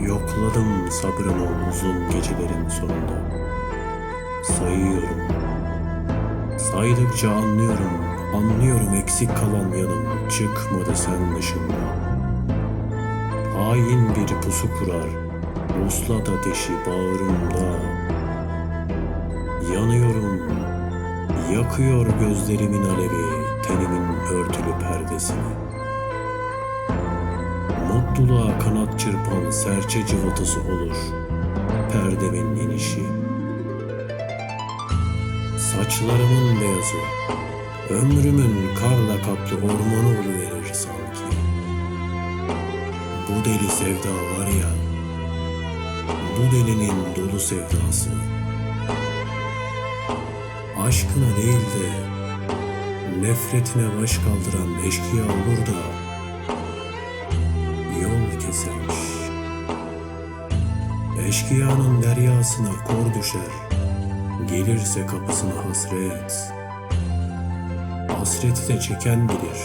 Yokladım sabrımı uzun gecelerin sonunda. Sayıyorum. Saydıkça anlıyorum, anlıyorum eksik kalan yanım çıkmadı sen dışında. Hain bir pusu kurar, muslat ateşi bağrımda. Yanıyorum, yakıyor gözlerimin alevi, tenimin örtülü perdesini. Mutluluğa kanat çırpan serçe cıvıltısı olur perdemin inişi. Saçlarımın beyazı, ömrümün karla kaplı ormanı oluverir sanki. Bu deli sevda var ya, bu delinin dolu sevdası. Aşkına değil de nefretine baş kaldıran eşkıya olur da kesermiş. Eşkıyanın deryasına kor düşer, gelirse kapısına hasret. Hasreti de çeken bilir,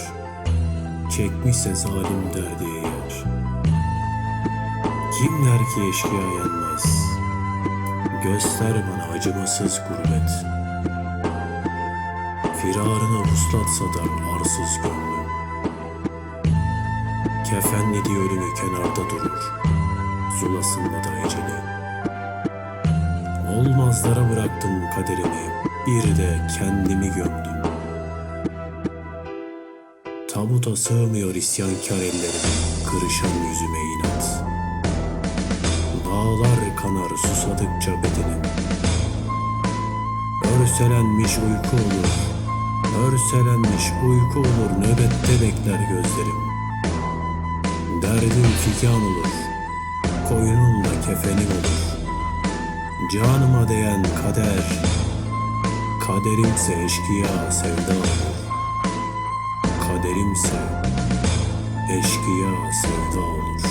çekmişse zalim derdi yer. Kim der ki eşkıya yanmaz, göster bana acımasız gurbet. Firarına vuslat sadar arsız gönlüm. Kefenlediği ölümü kenarda durur. Zulasında da eceli. Olmazlara bıraktım kaderimi. Bir de kendimi gömdüm. Tabuta sığmıyor isyankar ellerim. Kırışan yüzüme inat. Dağlar kanar susadıkça bedenim. Örselenmiş uyku olur. Örselenmiş uyku olur. Nöbette bekler gözlerim. Derdim figan olur, koynumda kefenim olur. Canıma değen kader, kaderimse eşkıya sevda olur. Kaderimse eşkıya sevda olur.